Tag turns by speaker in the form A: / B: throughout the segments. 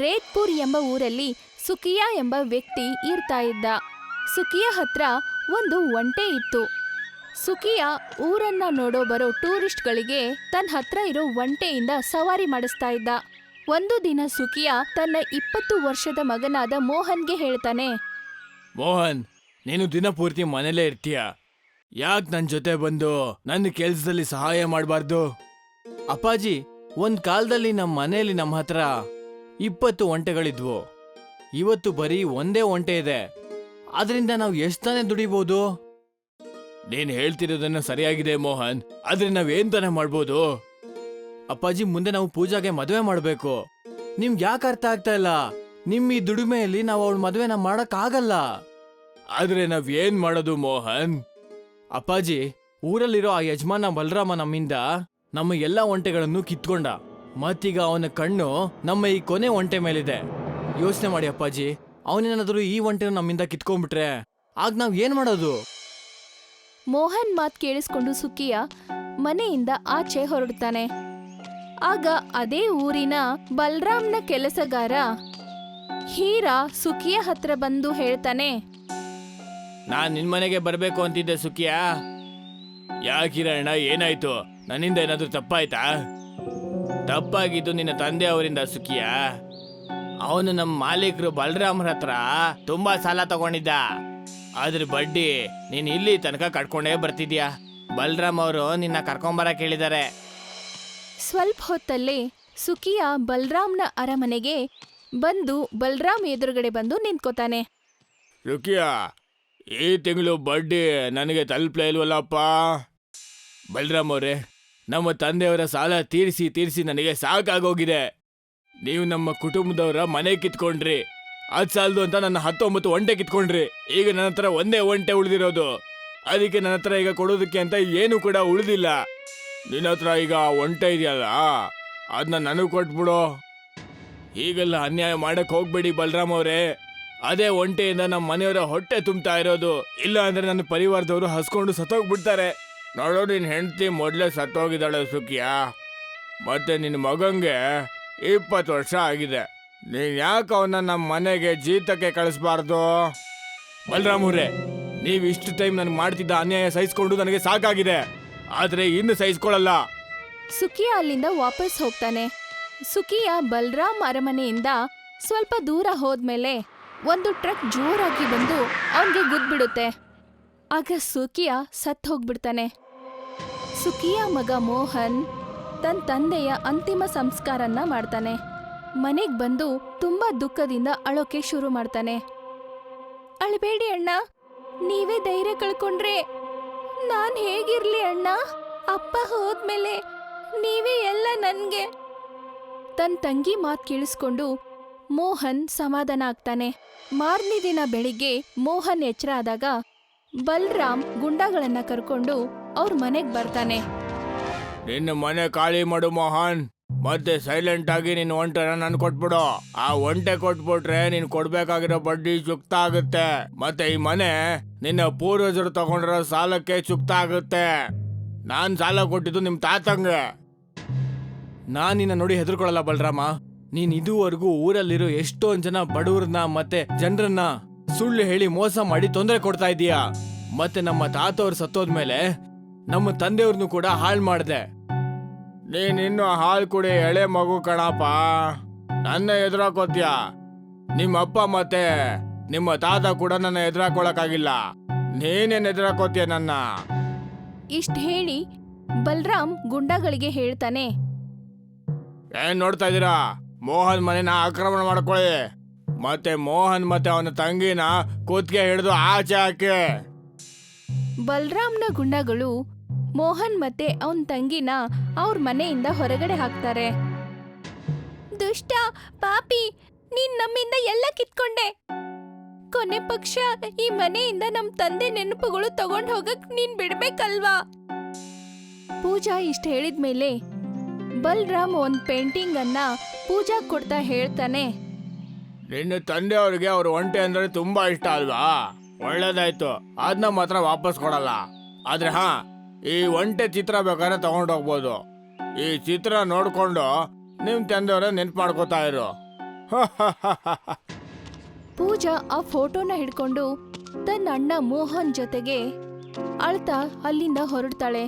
A: ರೇತ್ಪುರ್ ಎಂಬ ಊರಲ್ಲಿ ಸುಕಿಯಾ ಎಂಬ ವ್ಯಕ್ತಿ ಇರ್ತಾ ಇದ್ದ. ಸುಕಿಯಾ ಹತ್ರ ಒಂದು ಒಂಟೆ ಇತ್ತು. ಸುಕಿಯಾ ಊರನ್ನ ನೋಡೋ ಬರೋ ಟೂರಿಸ್ಟ್ಗಳಿಗೆ ತನ್ನ ಹತ್ರ ಇರೋ ಒಂಟೆಯಿಂದ ಸವಾರಿ ಮಾಡಿಸ್ತಾ ಇದ್ದ. ಒಂದು ದಿನ ಸುಕಿಯಾ ತನ್ನ ಇಪ್ಪತ್ತು ವರ್ಷದ ಮಗನಾದ ಮೋಹನ್ಗೆ ಹೇಳ್ತಾನೆ,
B: ಮೋಹನ್, ನೀನು ದಿನ ಪೂರ್ತಿ ಮನೇಲೇ ಇರ್ತೀಯ? ಯಾಕೆ ನನ್ನ ಜೊತೆ ಬಂದು ನನ್ನ ಕೆಲ್ಸದಲ್ಲಿ ಸಹಾಯ ಮಾಡಬಾರ್ದು? ಅಪ್ಪಾಜಿ, ಒಂದ್ ಕಾಲದಲ್ಲಿ ನಮ್ಮ ಮನೆಯಲ್ಲಿ ನಮ್ಮ ಹತ್ರ ಇಪ್ಪತ್ತು ಒಂಟೆಗಳಿದ್ವು. ಇವತ್ತು ಬರೀ ಒಂದೇ ಒಂಟೆ ಇದೆ. ಅದರಿಂದ ನಾವು ಎಷ್ಟು ತಾನೇ ದುಡಿಬಹುದು ನೀನ್ ಹೇಳ್ತಿರೋದನ್ನ ಸರಿಯಾಗಿದೆ ಮೋಹನ್. ಆದ್ರೆ ನಾವೇನ್ ತಾನೇ ಮಾಡ್ಬೋದು? ಅಪ್ಪಾಜಿ, ಮುಂದೆ ನಾವು ಪೂಜಾಗೆ ಮದುವೆ ಮಾಡ್ಬೇಕು. ನಿಮ್ಗೆ ಯಾಕೆ ಅರ್ಥ ಆಗ್ತಾ ಇಲ್ಲ? ನಿಮ್ಮ ಈ ದುಡಿಮೆಯಲ್ಲಿ ನಾವು ಅವಳ ಮದುವೆನ ಮಾಡಕ್ ಆಗಲ್ಲ ಆದ್ರೆ ನಾವ್ ಏನ್ ಮಾಡೋದು ಮೋಹನ್? ಅಪ್ಪಾಜಿ, ಊರಲ್ಲಿರೋ ಆ ಯಜಮಾನ ಬಲರಾಮ ನಮ್ಮಿಂದ ನಮ್ಮ ಎಲ್ಲ ಒಂಟೆಗಳನ್ನು ಕಿತ್ಕೊಂಡ. ಮತ್ತೀಗ ಅವನ ಕಣ್ಣು ನಮ್ಮ ಈ ಕೊನೆ ಒಂಟೆ ಮೇಲಿದೆ. ಯೋಚನೆ ಮಾಡಿ ಅಪ್ಪಾಜಿ ಅವನೇನಾದ್ರೂ ಈ ಒಂಟೆನ ನಮ್ಮಿಂದ ಕಿತ್ಕೊಂಡ್ಬಿಟ್ರೆ ಆಗ ನಾವ್ ಏನ್ ಮಾಡೋದು?
A: ಮೋಹನ್ ಮಾತ್ ಕೇಳಿಸ್ಕೊಂಡು ಸುಕಿಯ ಮನೆಯಿಂದ ಆಚೆ ಹೊರಡ್ತಾನೆ. ಆಗ ಅದೇ ಊರಿನ ಬಲರಾಮ್ನ ಕೆಲಸಗಾರ ಹೀರಾ ಸುಖಿಯ ಹತ್ರ ಬಂದು ಹೇಳ್ತಾನೆ
B: ನಾನ್ ನಿನ್ ಮನೆಗೆ ಬರ್ಬೇಕು ಅಂತಿದ್ದೆ ಸುಖಿಯಾ. ಯಾಕಿರಣ್ಣ ಏನಾಯ್ತು? ನನ್ನಿಂದ ಏನಾದ್ರೂ ತಪ್ಪಾಯ್ತಾ? ತಪ್ಪಾಗಿದ್ದು ನಿನ್ನ ತಂದೆ ಅವರಿಂದ ಸುಖಿಯ? ಅವನು ನಮ್ಮ ಮಾಲೀಕರು ಬಲರಾಮ್ರ ಹತ್ರ ತುಂಬಾ ಸಾಲ ತಗೊಂಡಿದ್ದ. ಅದ್ರ ಬಡ್ಡಿ ನೀನ್ ಇಲ್ಲಿ ತನಕ ಕಟ್ಕೊಂಡೇ ಬರ್ತಿದ್ಯಾ? ಬಲರಾಮ್ ಅವರು ನಿನ್ನ ಕರ್ಕೊಂಬರ ಕೇಳಿದ್ದಾರೆ
A: ಸ್ವಲ್ಪ ಹೊತ್ತಲ್ಲೇ ಸುಖಿಯ ಬಲರಾಮ್ನ ಅರಮನೆಗೆ ಬಂದು ಬಲರಾಮ್ ಎದುರುಗಡೆ ಬಂದು ನಿಂತ್ಕೋತಾನೆ.
B: ರುಕಿಯಾ ಈ ತಿಂಗಳು ಬಡ್ಡಿ ನನಗೆ ತಲುಪಲೇ ಇಲ್ವಲ್ಲಪ್ಪ? ಬಲರಾಮ್ ಅವರೇ ನಮ್ಮ ತಂದೆಯವರ ಸಾಲ ತೀರಿಸಿ ತೀರಿಸಿ ನನಗೆ ಸಾಕಾಗೋಗಿದೆ. ನೀವು ನಮ್ಮ ಕುಟುಂಬದವರ ಮನೆ ಕಿತ್ಕೊಂಡ್ರಿ. ಅದ್ ಸಾಲದು ಅಂತ ನನ್ನ ಹತ್ತೊಂಬತ್ತು ಒಂಟೆ ಕಿತ್ಕೊಂಡ್ರಿ. ಈಗ ನನ್ನ ಹತ್ರ ಒಂದೇ ಒಂಟೆ ಉಳಿದಿರೋದು. ಅದಕ್ಕೆ ನನ್ನ ಹತ್ರ ಈಗ ಕೊಡೋದಕ್ಕೆ ಅಂತ ಏನು ಕೂಡ ಉಳಿದಿಲ್ಲ. ನಿನ್ನ ಹತ್ರ ಈಗ ಆ ಒಂಟೆ ಇದೆಯಲ್ಲ ಅದನ್ನ ನನಗೆ ಕೊಟ್ಬಿಡು. ಈಗೆಲ್ಲ ಅನ್ಯಾಯ ಮಾಡಕ್ ಹೋಗ್ಬೇಡಿ ಬಲರಾಮ್ ಅವರೇ. ಅದೇ ಒಂಟೆಯಿಂದ ನಮ್ಮ ಮನೆಯವರ ಹೊಟ್ಟೆ ತುಂಬ್ತಾ ಇರೋದು. ಇಲ್ಲ ಅಂದ್ರೆ ನನ್ನ ಪರಿವಾರದವರು ಹಸ್ಕೊಂಡು ಸತ್ತೋಗ್ಬಿಡ್ತಾರೆ. ನೋಡೋ ನಿನ್ನ ಹೆಂಡತಿ ಮೊದಲೇ ಸತ್ತೋಗಿದ್ದಾಳೆ ಸುಖಿಯಾ. ಮತ್ತೆ ನಿನ್ನ ಮಗಂಗೆ ಇಪ್ಪತ್ತು ವರ್ಷ ಆಗಿದೆ. ನೀನ್ ಯಾಕೆ ಅವನ್ನ ನಮ್ಮ ಮನೆಗೆ ಜೀತಕ್ಕೆ ಕಳಿಸ್ಬಾರ್ದು? ಬಲರಾಮವ್ರೆ ನೀವು ಇಷ್ಟು ಟೈಮ್ ನನಗೆ ಮಾಡ್ತಿದ್ದ ಅನ್ಯಾಯ ಸಹಿಸ್ಕೊಂಡು ನನಗೆ ಸಾಕಾಗಿದೆ. ಆದ್ರೆ ಇನ್ನು ಸಹಿಸ್ಕೊಳ್ಳಲ್ಲ.
A: ಸುಖಿಯ ಅಲ್ಲಿಂದ ವಾಪಸ್ ಹೋಗ್ತಾನೆ. ಸುಖಿಯ ಬಲರಾಮ್ ಅರಮನೆಯಿಂದ ಸ್ವಲ್ಪ ದೂರ ಹೋದ್ಮೇಲೆ ಒಂದು ಟ್ರಕ್ ಜೋರಾಗಿ ಬಂದು ಅವನಿಗೆ ಗುದ್ಬಿಡುತ್ತೆ. ಆಗ ಸುಖಿಯ ಸತ್ತು ಹೋಗ್ಬಿಡ್ತಾನೆ ಸುಕಿಯ ಮಗ ಮೋಹನ್ ತನ್ನ ತಂದೆಯ ಅಂತಿಮ ಸಂಸ್ಕಾರನ್ನ ಮಾಡ್ತಾನೆ. ಮನೆಗೆ ಬಂದು ತುಂಬಾ ದುಃಖದಿಂದ ಅಳೋಕೆ ಶುರು ಮಾಡ್ತಾನೆ. ಅಳಬೇಡಿ ಅಣ್ಣ, ನೀವೇ ಧೈರ್ಯ ಕಳ್ಕೊಂಡ್ರೆ ನಾನು ಹೇಗಿರ್ಲಿ ಅಣ್ಣ? ಅಪ್ಪ ಹೋದ್ಮೇಲೆ ನೀವೇ ಎಲ್ಲ ನನ್ಗೆ. ತನ್ನ ತಂಗಿ ಮಾತು ಕೇಳಿಸ್ಕೊಂಡು ಮೋಹನ್ ಸಮಾಧಾನ ಆಗ್ತಾನೆ. ಮಾರನೇ ದಿನ ಬೆಳಿಗ್ಗೆ ಮೋಹನ್ ಎಚ್ಚರ ಆದಾಗ ಬಲ್ರಾಮ್ ಗುಂಡಾಗಳನ್ನ ಕರ್ಕೊಂಡು ಅವ್ರ ಮನೆಗ್ ಬರ್ತಾನೆ.
B: ನಿನ್ನ ಮನೆ ಖಾಲಿ ಮಾಡು ಮೋಹನ್. ಮತ್ತೆ ಸೈಲೆಂಟ್ ಆಗಿ ನಿನ್ನ ಒಂಟೆನ ನನ್ ಕೊಟ್ಬಿಡು. ಆ ಒಂಟೆ ಕೊಟ್ಬಿಟ್ರೆ ನೀನ್ ಕೊಡ್ಬೇಕಾಗಿರೋ ಬಡ್ಡಿ ಚುಕ್ತ ಆಗುತ್ತೆ. ಮತ್ತೆ ಈ ಮನೆ ನಿನ್ನ ಪೂರ್ವಜರು ತಗೊಂಡಿರೋ ಸಾಲಕ್ಕೆ ಚುಕ್ತ ಆಗುತ್ತೆ. ನಾನ್ ಸಾಲ ಕೊಟ್ಟಿದ್ದು ನಿಮ್ ತಾತಂಗೆ. ನಾನ್ ನಿನ್ನ ನೋಡಿ ಹೆದರ್ಕೊಳ್ಳಲ್ಲ ಬಲರಾಮ. ನೀನ್ ಇದುವರೆಗೂ ಊರಲ್ಲಿರೋ ಎಷ್ಟೊಂದ್ ಜನ ಬಡವ್ರನ್ನ ಮತ್ತೆ ಜನರನ್ನ ಸುಳ್ಳು ಹೇಳಿ ಮೋಸ ಮಾಡಿ ತೊಂದರೆ ಕೊಡ್ತಾ ಇದೀಯಾ? ಮತ್ತೆ ನಮ್ಮ ತಾತವ್ರು ಸತ್ತೋದ್ಮೇಲೆ ನಮ್ಮ ತಂದೆಯವ್ರನ್ನು ಕೂಡ ಹಾಳು ಮಾಡ್ದೆ. ನೀನಿನ್ನು ಹಾಲು ಕುಡಿ ಎಳೆ ಮಗು ಕಣಪ್ಪ. ನನ್ನ ಎದುರಾಕೋತ್ಯ? ನಿಮ್ಮ ಅಪ್ಪ ಮತ್ತೆ ನಿಮ್ಮ ತಾತ ಕೂಡ ನನ್ನ ಎದುರಾಕೊಳಕ್ಕಾಗಿಲ್ಲ. ನೀನೇನ್ ಎದುರಾಕೋತ್ಯ ನನ್ನ?
A: ಇಷ್ಟ ಹೇಳಿ ಬಲರಾಮ್ ಗುಂಡಗಳಿಗೆ ಹೇಳ್ತಾನೆ.
B: ಏನ್ ನೋಡ್ತಾ ಇದೀರಾ? ಮೋಹನ್ ಮನೆನ ಆಕ್ರಮಣ ಮಾಡ್ಕೊಳ್ಳಿ. ಮತ್ತೆ ಮೋಹನ್ ಮತ್ತೆ ಅವನ ತಂಗಿನ ಕೂತ್ಗೆ ಹಿಡಿದು ಆಚೆ ಹಾಕಿ.
A: ಬಲ್ರಾಮ್ನ ಗುಂಡಗಳು ಮೋಹನ್ ಮತ್ತೆ ಅವನ್ ತಂಗಿನ ಅವ್ರ ಮನೆಯಿಂದ ಹೊರಗಡೆ ಹಾಕ್ತಾರೆ. ದುಷ್ಟ ಪಾಪಿ, ನೀನ್ ನಮ್ಮಿಂದ ಎಲ್ಲ ಕಿತ್ಕೊಂಡೆ. ಕೊನೆ ಪಕ್ಷ ಈ ಮನೆಯಿಂದ ನಮ್ ತಂದೆ ನೆನಪುಗಳು ತಗೊಂಡ್ ಹೋಗಕ್ ನೀನ್ ಬಿಡ್ಬೇಕಲ್ವಾ? ಪೂಜಾ ಇಷ್ಟ ಹೇಳಿದ್ಮೇಲೆ ಬಲರಾಮ್ ಒಂದ್ ಪೇಂಟಿಂಗ್ ಅನ್ನ ಪೂಜಾ ಕೊಡ್ತಾ ಹೇಳ್ತಾನೆ.
B: ನಿನ್ನ ತಂದೆಯವ್ರಿಗೆ ಅವ್ರ ಒಂಟೆ ಅಂದ್ರೆ ತುಂಬಾ ಇಷ್ಟ ಅಲ್ವಾ? ಒಳ್ಳೇದಾಯ್ತು. ಅದನ್ನ ಮಾತ್ರ ವಾಪಸ್ ಕೊಡಲ್ಲ. ಆದ್ರೆ ಹಾ, ಈ ಒಂಟೆ ಚಿತ್ರ ಬೇಕಾದ್ರೆ ತಗೊಂಡೋಗ್ಬೋದು. ಈ ಚಿತ್ರ ನೋಡ್ಕೊಂಡು ನಿಮ್ ತಂದೆಯವ್ರ ನೆನ್ಪು ಮಾಡ್ಕೋತಾ ಇರು.
A: ಪೂಜಾ ಆ ಫೋಟೋನ ಹಿಡ್ಕೊಂಡು ತನ್ನ ಅಣ್ಣ ಮೋಹನ್ ಜೊತೆಗೆ ಅಳ್ತಾ ಅಲ್ಲಿಂದ ಹೊರಡ್ತಾಳೆ.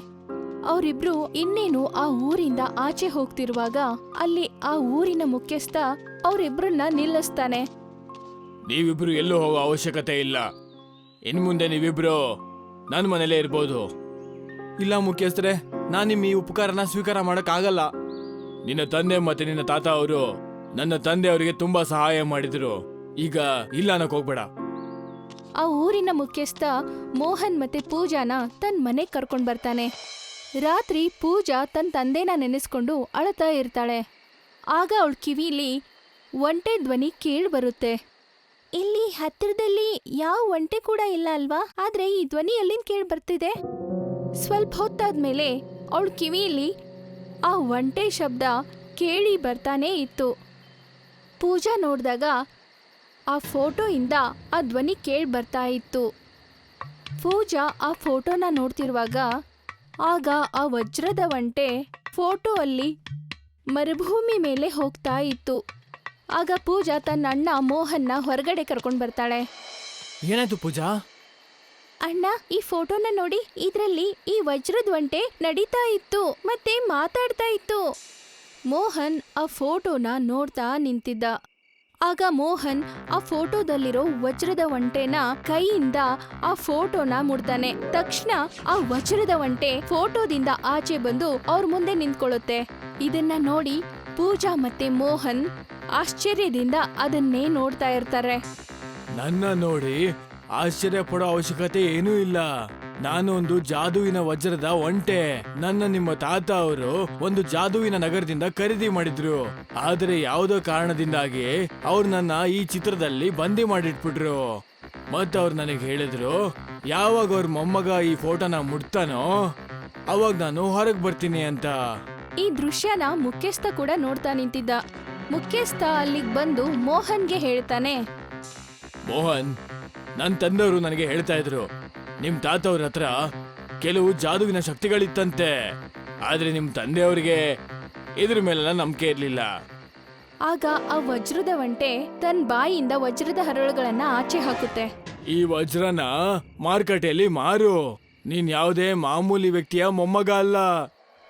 A: ಅವರಿಬ್ರು ಇನ್ನೇನು ಆ ಊರಿಂದ ಆಚೆ ಹೋಗ್ತಿರುವಾಗ ಅಲ್ಲಿ ಆ ಊರಿನ ಮುಖ್ಯಸ್ಥ ಅವರಿಬ್ರನ್ನ ನಿಲ್ಲಿಸ್ತಾನೆ.
B: ನೀವಿಬ್ರು ಎಲ್ಲೂ ಹೋಗೋ ಅವಶ್ಯಕತೆ ಇಲ್ಲ. ಇನ್ ಮುಂದೆ ನೀವಿಬ್ರು ನನ್ನ ಮನೇಲೇ ಇರ್ಬೋದು. ಇಲ್ಲ ಮುಖ್ಯಸ್ಥರೆ ನಾನು ನಿಮ್ಮ ಈ ಉಪಕಾರನ ಸ್ವೀಕಾರ ಮಾಡೋಕ್ಕಾಗಲ್ಲ ನಿನ್ನ ತಂದೆ ಮತ್ತೆ ನಿನ್ನ ತಾತ ಅವರು ನನ್ನ ತಂದೆ ಅವರಿಗೆ ತುಂಬಾ ಸಹಾಯ ಮಾಡಿದ್ರು. ಈಗ ಇಲ್ಲ ಅನ್ನಕ್ ಹೋಗ್ಬೇಡ.
A: ಆ ಊರಿನ ಮುಖ್ಯಸ್ಥ ಮೋಹನ್ ಮತ್ತೆ ಪೂಜಾನ ತನ್ನ ಮನೆಗೆ ಕರ್ಕೊಂಡು ಬರ್ತಾನೆ. ರಾತ್ರಿ ಪೂಜಾ ತನ್ನ ತಂದೆನ ನೆನೆಸ್ಕೊಂಡು ಅಳತಾ ಇರ್ತಾಳೆ. ಆಗ ಅವಳ ಕಿವಿಲಿ ಒಂಟೆ ಧ್ವನಿ ಕೇಳಿ ಬರುತ್ತೆ ಇಲ್ಲಿ ಹತ್ತಿರದಲ್ಲಿ ಯಾವ ಒಂಟೆ ಕೂಡ ಇಲ್ಲ ಅಲ್ವಾ? ಆದ್ರೆ ಈ ಧ್ವನಿ ಎಲ್ಲಿಂದ ಕೇಳಿ ಬರ್ತಿದೆ. ಸ್ವಲ್ಪ ಹೊತ್ತಾದ್ಮೇಲೆ ಅವಳ ಕಿವಿಯಲ್ಲಿ ಆ ಒಂಟೆ ಶಬ್ದ ಕೇಳಿ ಬರ್ತಾನೇ ಇತ್ತು. ಪೂಜಾ ನೋಡಿದಾಗ ಆ ಫೋಟೋಯಿಂದ ಆ ಧ್ವನಿ ಕೇಳಿ ಬರ್ತಾ ಇತ್ತು. ಪೂಜಾ ಆ ಫೋಟೋನ ನೋಡ್ತಿರುವಾಗ ಆಗ ಆ ವಜ್ರದ ಒಂಟೆ ಫೋಟೋ ಅಲ್ಲಿ ಮರುಭೂಮಿ ಮೇಲೆ ಹೋಗ್ತಾ ಇತ್ತು. ಆಗ ಪೂಜಾ ತನ್ನ ಅಣ್ಣ ಮೋಹನ್ನ ಹೊರಗಡೆ ಕರ್ಕೊಂಡು ಬರ್ತಾಳೆ.
B: ಏನಾಯ್ತು ಪೂಜಾ?
A: ಅಣ್ಣ ಈ ಫೋಟೋನ ನೋಡಿ ಇದರಲ್ಲಿ ಈ ವಜ್ರದ ಒಂಟೆ ನಡೀತಾ ಇತ್ತು ಮತ್ತೆ ಮಾತಾಡ್ತಾ ಇತ್ತು. ಮೋಹನ್ ಆ ಫೋಟೋನ ನೋಡ್ತಾ ನಿಂತಿದ್ದ. ಆಗ ಮೋಹನ್ ಆ ಫೋಟೋದಲ್ಲಿರೋ ವಜ್ರದ ಒಂಟೆನ ಕೈಯಿಂದ ಆ ಫೋಟೋನ ಮುಡ್ತಾನೆ. ತಕ್ಷಣ ಆ ವಜ್ರದ ಒಂಟೆ ಫೋಟೋದಿಂದ ಆಚೆ ಬಂದು ಅವ್ರ ಮುಂದೆ ನಿಂತ್ಕೊಳ್ಳುತ್ತೆ. ಇದನ್ನ ನೋಡಿ ಪೂಜಾ ಮತ್ತೆ ಮೋಹನ್ ಆಶ್ಚರ್ಯದಿಂದ ಅದನ್ನೇ ನೋಡ್ತಾ ಇರ್ತಾರೆ.
B: ನನ್ನ ನೋಡಿ ಆಶ್ಚರ್ಯ ಪಡೋ ಅವಶ್ಯಕತೆ ಏನೂ ಇಲ್ಲ. ನಾನು ಒಂದು ಜಾದುವಿನ ವಜ್ರದ ಒಂಟೆ. ನನ್ನ ನಿಮ್ಮ ತಾತ ಅವರು ಒಂದು ಜಾದುವಿನ ನಗರದಿಂದ ಖರೀದಿ ಮಾಡಿದ್ರು. ಆದರೆ ಯಾವುದೋ ಕಾರಣದಿಂದಾಗಿ ಅವ್ರು ನನ್ನ ಈ ಚಿತ್ರದಲ್ಲಿ ಬಂದಿ ಮಾಡಿಟ್ಬಿಟ್ರು. ಮತ್ತ ಅವ್ರು ನನಗೆ ಹೇಳಿದ್ರು ಯಾವಾಗ ಅವ್ರ ಮೊಮ್ಮಗ ಈ ಫೋಟೋನ ಮುಟ್ತಾನೋ ಅವಾಗ ನಾನು ಹೊರಗೆ ಬರ್ತೀನಿ ಅಂತ.
A: ಈ ದೃಶ್ಯನ ಮುಖ್ಯಸ್ಥ ಕೂಡ ನೋಡ್ತಾ ನಿಂತಿದ್ದ. ಮುಖ್ಯಸ್ಥ ಅಲ್ಲಿಗೆ ಬಂದು ಮೋಹನ್ಗೆ ಹೇಳ್ತಾನೆ.
B: ಮೋಹನ್ ನನ್ನ ತಂದೆಯವರು ನನಗೆ ಹೇಳ್ತಾ ಇದ್ರು ನಿಮ್ ತಾತವ್ರ ಹತ್ರ ಕೆಲವು ಜಾದುವಿನ ಶಕ್ತಿಗಳಿತ್ತಂತೆ. ಆದ್ರೆ ನಿಮ್ ತಂದೆಯವರಿಗೆ ಇದ್ರ ಮೇಲೆಲ್ಲ ನಂಬಿಕೆ ಇರ್ಲಿಲ್ಲ.
A: ಆಗ ಆ ವಜ್ರದ ಒಂಟೆ ತನ್ನ ಬಾಯಿಯಿಂದ ವಜ್ರದ ಹರಳುಗಳನ್ನ ಆಚೆ ಹಾಕುತ್ತೆ.
B: ಈ ವಜ್ರನ ಮಾರುಕಟ್ಟೆಯಲ್ಲಿ ಮಾರು. ನೀನ್ ಯಾವುದೇ ಮಾಮೂಲಿ ವ್ಯಕ್ತಿಯ ಮೊಮ್ಮಗ ಅಲ್ಲ.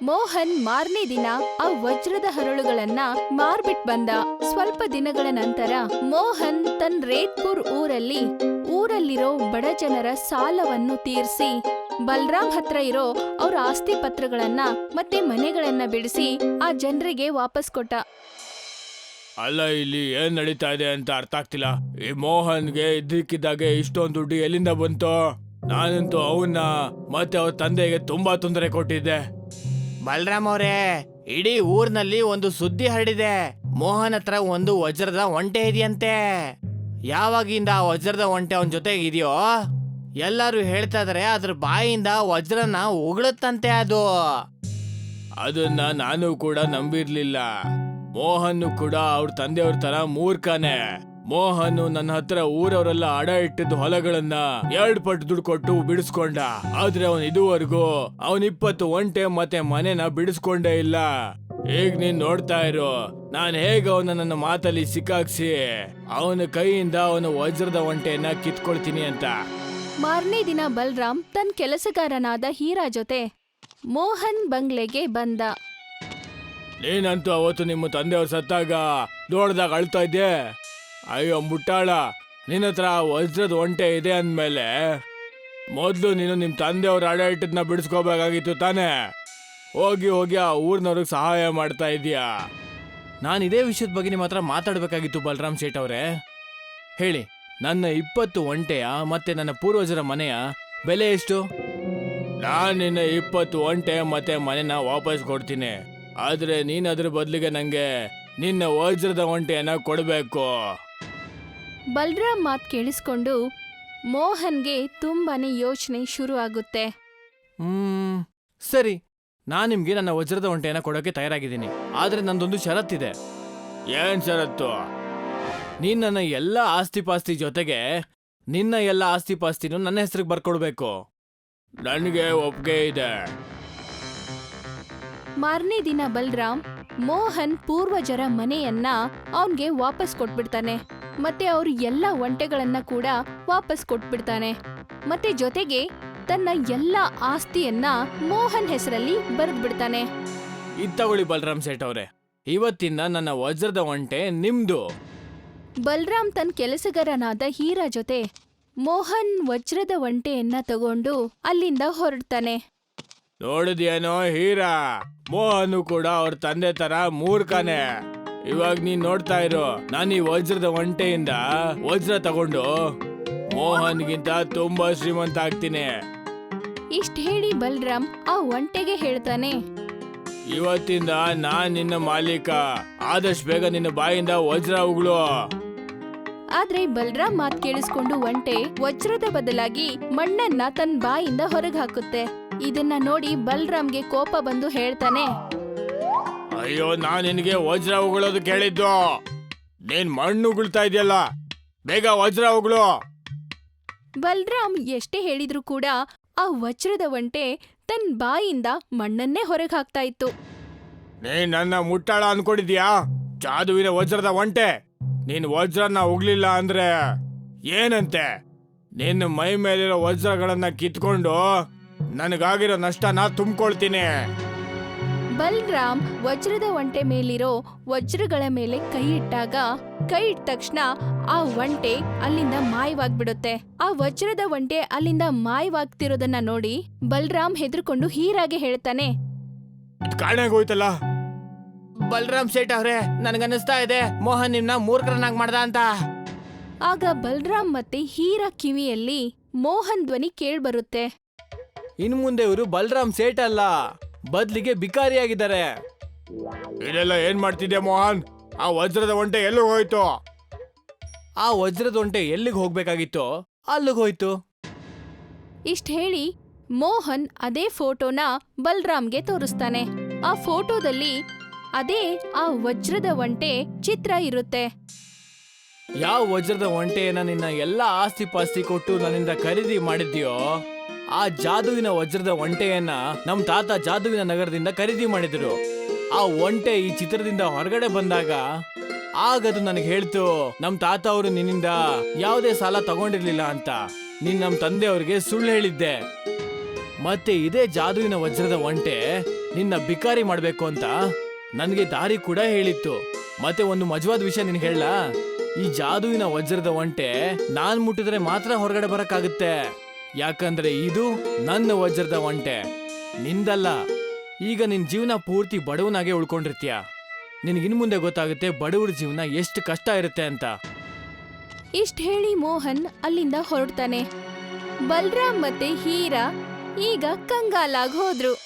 A: ಮೋಹನ್ ಮಾರನೇ ದಿನ ಆ ವಜ್ರದ ಹರಳುಗಳನ್ನ ಮಾರ್ಬಿಟ್ ಬಂದ ಸ್ವಲ್ಪ ದಿನಗಳ ನಂತರ ಮೋಹನ್ ತನ್ನ ರೇತ್ಪುರ್ ಊರಲ್ಲಿ ಊರಲ್ಲಿರೋ ಬಡ ಜನರ ಸಾಲವನ್ನು ತೀರಿಸಿ ಬಲರಾಮ್ ಹತ್ರ ಇರೋ ಅವ್ರ ಆಸ್ತಿ ಪತ್ರಗಳನ್ನ ಮತ್ತೆ ಮನೆಗಳನ್ನ ಬಿಡಿಸಿ ಆ ಜನರಿಗೆ ವಾಪಸ್ ಕೊಟ್ಟ.
B: ಅಲ್ಲ, ಇಲ್ಲಿ ಏನ್ ನಡೀತಾ ಇದೆ ಅಂತ ಅರ್ಥ ಆಗ್ತಿಲ್ಲ. ಈ ಮೋಹನ್ಗೆ ಇದ್ದಕ್ಕಿದ್ದಾಗೆ ಇಷ್ಟೊಂದು ದುಡ್ಡು ಎಲ್ಲಿಂದ ಬಂತು? ನಾನಂತೂ ಅವನ್ನ ಮತ್ತೆ ಅವ್ರ ತಂದೆಗೆ ತುಂಬಾ ತೊಂದರೆ ಕೊಟ್ಟಿದ್ದೆ.
C: ಬಲರಾಮ್ ಅವರೇ ಇಡೀ ಊರ್ನಲ್ಲಿ ಒಂದು ಸುದ್ದಿ ಹರಡಿದೆ. ಮೋಹನ್ ಹತ್ರ ಒಂದು ವಜ್ರದ ಒಂಟೆ ಇದೆಯಂತೆ. ಯಾವಾಗಿಂದ ಆ ವಜ್ರದ ಒಂಟೆ ಅವನ ಜೊತೆಗೆ ಇದೆಯೋ, ಎಲ್ಲರೂ ಹೇಳ್ತಾ ಅದ್ರ ಬಾಯಿಂದ ವಜ್ರನ ಉಗುಳುತ್ತಂತೆ ಅದು.
B: ಅದನ್ನ ನಾನು ಕೂಡ ನಂಬಿರ್ಲಿಲ್ಲ. ಮೋಹನ್ ಕೂಡ ಅವ್ರ ತಂದೆಯವ್ರ ತರ ಮೂರ್ಖನೇ. ಮೋಹನ್ ನನ್ನ ಹತ್ರ ಊರವರೆಲ್ಲ ಅಡ ಇಟ್ಟಿದ್ದ ಹೊಲಗಳನ್ನ ಎರಡ್ ಪಟ್ಟು ದುಡ್ಡು ಕೊಟ್ಟು ಬಿಡಿಸ್ಕೊಂಡ. ಆದ್ರೆ ಅವನ್ ಇದುವರೆಗೂ ಅವನ್ ಇಪ್ಪತ್ತು ಒಂಟೆ ಮತ್ತೆ ಮನೆನ ಬಿಡಿಸ್ಕೊಂಡೇ ಇಲ್ಲ. ಈಗ ನೀನ್ ನೋಡ್ತಾ ಇರು ನಾನ್ ಹೇಗ ಅವನ ನನ್ನ ಮಾತಲ್ಲಿ ಸಿಕ್ಕಾಕ್ಸಿ ಅವನ ಕೈಯಿಂದ ಅವನ ವಜ್ರದ ಒಂಟೆಯನ್ನ ಕಿತ್ಕೊಳ್ತೀನಿ ಅಂತ.
A: ಮಾರನೇ ದಿನ ಬಲರಾಮ್ ತನ್ನ ಕೆಲಸಗಾರನಾದ ಹೀರಾ ಜೊತೆ ಮೋಹನ್ ಬಂಗ್ಲೆಗೆ ಬಂದ.
B: ನೀನಂತೂ ಅವತ್ತು ನಿಮ್ಮ ತಂದೆಯವ್ರು ಸತ್ತಾಗ ದೊಡ್ಡದಾಗ ಅಳ್ತಾ ಇದ್ದೆ. ಅಯ್ಯೋ, ಮುಟ್ಟಾಳ. ನಿನ್ನ ಹತ್ರ ವಜ್ರದ ಒಂಟೆ ಇದೆ ಅಂದ್ಮೇಲೆ ಮೊದಲು ನೀನು ನಿಮ್ಮ ತಂದೆಯವ್ರ ಆಡಳಿತದನ್ನ ಬಿಡಿಸ್ಕೋಬೇಕಾಗಿತ್ತು ತಾನೇ. ಹೋಗಿ ಹೋಗಿ ಆ ಊರ್ನವ್ರಿಗೆ ಸಹಾಯ ಮಾಡ್ತಾ ಇದೀಯಾ ನಾನು ಇದೇ ವಿಷಯದ ಬಗ್ಗೆ ನಿಮ್ಮ ಹತ್ರ ಮಾತಾಡಬೇಕಾಗಿತ್ತು ಬಲರಾಮ್ ಶೇಟ್ ಅವರೇ. ಹೇಳಿ, ನನ್ನ ಇಪ್ಪತ್ತು ಒಂಟೆಯ ಮತ್ತೆ ನನ್ನ ಪೂರ್ವಜರ ಮನೆಯ ಬೆಲೆ ಎಷ್ಟು? ನಾನು ನಿನ್ನ ಇಪ್ಪತ್ತು ಒಂಟೆ ಮತ್ತೆ ಮನೆನ ವಾಪಸ್ ಕೊಡ್ತೀನಿ. ಆದ್ರೆ ನೀನು ಅದ್ರ ಬದಲಿಗೆ ನನಗೆ ನಿನ್ನ ವಜ್ರದ ಒಂಟೆಯನ್ನು ಕೊಡಬೇಕು.
A: ಬಲರಾಮ್ ಮಾತ್ ಕೇಳಿಸ್ಕೊಂಡು ಮೋಹನ್ಗೆ ತುಂಬಾನೇ ಯೋಚನೆ ಶುರು ಆಗುತ್ತೆ.
B: ಹ್ಮ್ ಸರಿ. ನಾನು ನಿಮ್ಗೆ ನನ್ನ ವಜ್ರದ ಒಂಟೆಯನ್ನ ಕೊಡೋಕೆ ತಯಾರಾಗಿದ್ದೀನಿ. ಆದ್ರೆ ನಂದೊಂದು ಷರತ್ತಿದೆ. ಏನ್ ಷರತ್ತು? ನೀನ್ ನನ್ನ ಎಲ್ಲ ಆಸ್ತಿ ಪಾಸ್ತಿ ಜೊತೆಗೆ ನಿನ್ನ ಎಲ್ಲ ಆಸ್ತಿ ಪಾಸ್ತಿನೂ ನನ್ನ ಹೆಸರಿಗೆ ಬರ್ಕೊಡ್ಬೇಕು. ನನಗೆ ಒಪ್ಪಿಗೆ ಇದೆ.
A: ಮಾರನೇ ದಿನ ಬಲರಾಮ್ ಮೋಹನ್ ಪೂರ್ವಜರ ಮನೆಯನ್ನ ಅವನ್ಗೆ ವಾಪಸ್ ಕೊಟ್ಬಿಡ್ತಾನೆ. ಮತ್ತೆ ಅವ್ರ ಎಲ್ಲ ಒಂಟೆಗಳನ್ನ ಕೂಡ ವಾಪಸ್ ಕೊಟ್ಬಿಡ್ತಾನೆ. ಮತ್ತೆ ಜೊತೆಗೆ ತನ್ನ ಎಲ್ಲ ಆಸ್ತಿಯನ್ನ ಮೋಹನ್ ಹೆಸರಲ್ಲಿ ಬರೆದ್ಬಿಡ್ತಾನೆ.
B: ಇದ್ ತಗೊಳ್ಳಿ ಬಲರಾಮ್ ಸೇಠ್ ಅವ್ರೆ. ಇವತ್ತಿಂದ ನನ್ನ ವಜ್ರದ ಒಂಟೆ ನಿಮ್ದು.
A: ಬಲರಾಮ್ ತನ್ನ ಕೆಲಸಗಾರನಾದ ಹೀರಾ ಜೊತೆ ಮೋಹನ್ ವಜ್ರದ ಒಂಟೆಯನ್ನ ತಗೊಂಡು ಅಲ್ಲಿಂದ ಹೊರಡ್ತಾನೆ.
B: ನೋಡಿದ್ಯೇನೋ ಹೀರಾ? ಮೋಹನು ಕೂಡ ಅವ್ರ ತಂದೆ ತರ ಮೂರ್ಖನೇ. ಇವಾಗ ನೀನ್ ನೋಡ್ತಾ ಇರೋ ನಾನು ಈ ವಜ್ರದ ಒಂಟೆಯಿಂದ ವಜ್ರ ತಗೊಂಡು ಮೋಹನ್ಗಿಂತ ತುಂಬಾ ಶ್ರೀಮಂತ ಆಗ್ತೀನಿ.
A: ಇಷ್ಟ ಹೇಳಿ ಬಲರಾಮ್ ಆ ಒಂಟೆಗೆ ಹೇಳ್ತಾನೆ.
B: ಇವತ್ತಿಂದ ನಾನ್ ನಿನ್ನ ಮಾಲೀಕ. ಆದಷ್ಟು ಬೇಗ ನಿನ್ನ ಬಾಯಿಂದ ವಜ್ರ ಉಗುಳು.
A: ಆದ್ರೆ ಬಲರಾಮ್ ಮಾತ್ ಕೇಳಿಸ್ಕೊಂಡು ಒಂಟೆ ವಜ್ರದ ಬದಲಾಗಿ ಮಣ್ಣನ್ನ ತನ್ನ ಬಾಯಿಂದ ಹೊರಗೆ ಹಾಕುತ್ತೆ. ಇದನ್ನ ನೋಡಿ ಬಲರಾಮ್ಗೆ ಕೋಪ ಬಂದು ಹೇಳ್ತಾನೆ.
B: ಅಯ್ಯೋ ನಾನ್ ನಿನಗೆ ವಜ್ರ ಉಗುಳೋದು ಕೇಳಿದ್ದು. ನೀನ್ ಮಣ್ಣು ಉಗುಳ್ತಾ ಇದೆಯಲ್ಲ ಬೇಗ ವಜ್ರ ಉಗುಳು.
A: ಬಲರಾಮ್ ಎಷ್ಟೇ ಹೇಳಿದ್ರೂ ಕೂಡ ಆ ವಜ್ರದ ಒಂಟೆ ತನ್ನ ಬಾಯಿಂದ ಮಣ್ಣನ್ನೇ ಹೊರಗೆ ಹಾಕ್ತಾ ಇತ್ತು.
B: ನೀನ್ ನನ್ನ ಮುಟ್ಟಾಳ ಅನ್ಕೊಂಡಿದ್ಯಾ? ಜಾದುವಿನ ವಜ್ರದ ಒಂಟೆ. ನೀನ್ ವಜ್ರನ ಉಗ್ಲಿಲ್ಲ ಅಂದ್ರೆ ಏನಂತೆ? ನಿನ್ನ ಮೈ ಮೇಲಿರೋ ವಜ್ರಗಳನ್ನ ಕಿತ್ಕೊಂಡು ನನಗಾಗಿರೋ ನಷ್ಟನ ತುಂಬಿಕೊಳ್ತೀನಿ.
A: ಬಲ್ರಾಮ್ ವಜ್ರದ ಒಂಟೆ ಮೇಲಿರೋ ವಜ್ರಗಳ ಮೇಲೆ ಕೈ ಇಟ್ಟಾಗ ಕೈ ಇಟ್ಟ ತಕ್ಷಣ ಆ ಒಂಟೆ ಅಲ್ಲಿಂದ ಮಾಯವಾಗ್ಬಿಡುತ್ತೆ. ಆ ವಜ್ರದ ಒಂಟೆ ಅಲ್ಲಿಂದ ಮಾಯವಾಗ್ತಿರೋದನ್ನ ನೋಡಿ ಬಲ್ರಾಮ್ ಹೆದರ್ಕೊಂಡು ಹೀರಾಗೆ ಹೇಳ್ತಾನೆ
B: ಕಾಣೆಗೋಯ್ತಲ್ಲ
C: ಬಲರಾಮ್ ಸೇಠ್ ಅವ್ರೆ ನನ್ಗನ್ನಿಸ್ತಾ ಇದೆ ಮೋಹನ್ ನಿಮ್ನ ಮೂರ್ಖರನ್ನಾಗಿ ಮಾಡ್ದ ಅಂತ.
A: ಆಗ ಬಲರಾಮ್ ಮತ್ತೆ ಹೀರಾ ಕಿವಿಯಲ್ಲಿ ಮೋಹನ್ ಧ್ವನಿ ಕೇಳ್ಬರುತ್ತೆ.
B: ಇನ್ ಮುಂದೆ ಇವರು ಬಲರಾಮ್ ಸೇಠ್ ಅಲ್ಲ. ಬದ್ಲಿಗೆ ಬಿಕಾರಿಯಾಗಿದ್ದಾರೆ. ಇದೆಲ್ಲ ಏನ್ ಮಾಡ್ತಿದ್ಯಾ ಮೋಹನ್? ಆ ವಜ್ರದ ಒಂಟೆ ಎಲ್ಲಿಗೆ ಹೋಯ್ತು? ಆ ವಜ್ರದ ಒಂಟೆ ಎಲ್ಲಿಗೆ ಹೋಗ್ಬೇಕಾಗಿತ್ತು? ಅಲ್ಲಿಗೆ ಹೋಯ್ತು.
A: ಇಷ್ಟ ಹೇಳಿ ಮೋಹನ್ ಅದೇ ಫೋಟೋನ ಬಲರಾಮ್ಗೆ ತೋರಿಸ್ತಾನೆ. ಆ ಫೋಟೋದಲ್ಲಿ ಅದೇ ಆ ವಜ್ರದ ಒಂಟೆ ಚಿತ್ರ ಇರುತ್ತೆ.
B: ಯಾವ ವಜ್ರದ ಒಂಟೆಯನ್ನ ನಿನ್ನ ಎಲ್ಲಾ ಆಸ್ತಿ ಪಾಸ್ತಿ ಕೊಟ್ಟು ನನ್ನಿಂದ ಖರೀದಿ ಮಾಡಿದ್ಯೋ? ಆ ಜಾದುವಿನ ವಜ್ರದ ಒಂಟೆಯನ್ನ ನಮ್ ತಾತ ಜಾದುವಿನ ನಗರದಿಂದ ಖರೀದಿ ಮಾಡಿದ್ರು. ಆ ಒಂಟೆ ಈ ಚಿತ್ರದಿಂದ ಹೊರಗಡೆ ಬಂದಾಗ ಆಗದು ನನಗೆ ಹೇಳ್ತು, ನಮ್ ತಾತ ಅವರು ನಿನ್ನಿಂದ ಯಾವುದೇ ಸಾಲ ತಗೊಂಡಿರ್ಲಿಲ್ಲ ಅಂತ. ನೀನ್ ನಮ್ ತಂದೆಯವ್ರಿಗೆ ಸುಳ್ಳು ಹೇಳಿದ್ದೆ. ಮತ್ತೆ ಇದೇ ಜಾದುವಿನ ವಜ್ರದ ಒಂಟೆ ನಿನ್ನ ಬಿಕಾರಿ ಮಾಡ್ಬೇಕು ಅಂತ ನನಗೆ ದಾರಿ ಕೂಡ ಹೇಳಿತ್ತು. ಮತ್ತೆ ಒಂದು ಮಜವಾದ ವಿಷಯ ನಿನ್ ಹೇಳ ಈ ಜಾದುವಿನ ವಜ್ರದ ಒಂಟೆ ನಾನ್ ಮುಟ್ಟಿದ್ರೆ ಮಾತ್ರ ಹೊರಗಡೆ ಬರಕ್ಕಾಗುತ್ತೆ. ಯಾಕಂದ್ರೆ ಇದು ನನ್ನ ವಜ್ರದ ಒಂಟೆ. ನಿಂದಲ್ಲ. ಈಗ ನಿನ್ ಜೀವನ ಪೂರ್ತಿ ಬಡವನಾಗೆ ಉಳ್ಕೊಂಡಿರ್ತೀಯ. ನಿನ್ಗಿನ್ ಮುಂದೆ ಗೊತ್ತಾಗುತ್ತೆ ಬಡವರ ಜೀವನ ಎಷ್ಟು ಕಷ್ಟ ಇರುತ್ತೆ ಅಂತ.
A: ಇಷ್ಟ ಹೇಳಿ ಮೋಹನ್ ಅಲ್ಲಿಂದ ಹೊರಡ್ತಾನೆ. ಬಲ್ರಾಮ್ ಮತ್ತೆ ಹೀರಾ ಈಗ ಕಂಗಾಲಾಗ್ ಹೋದ್ರು.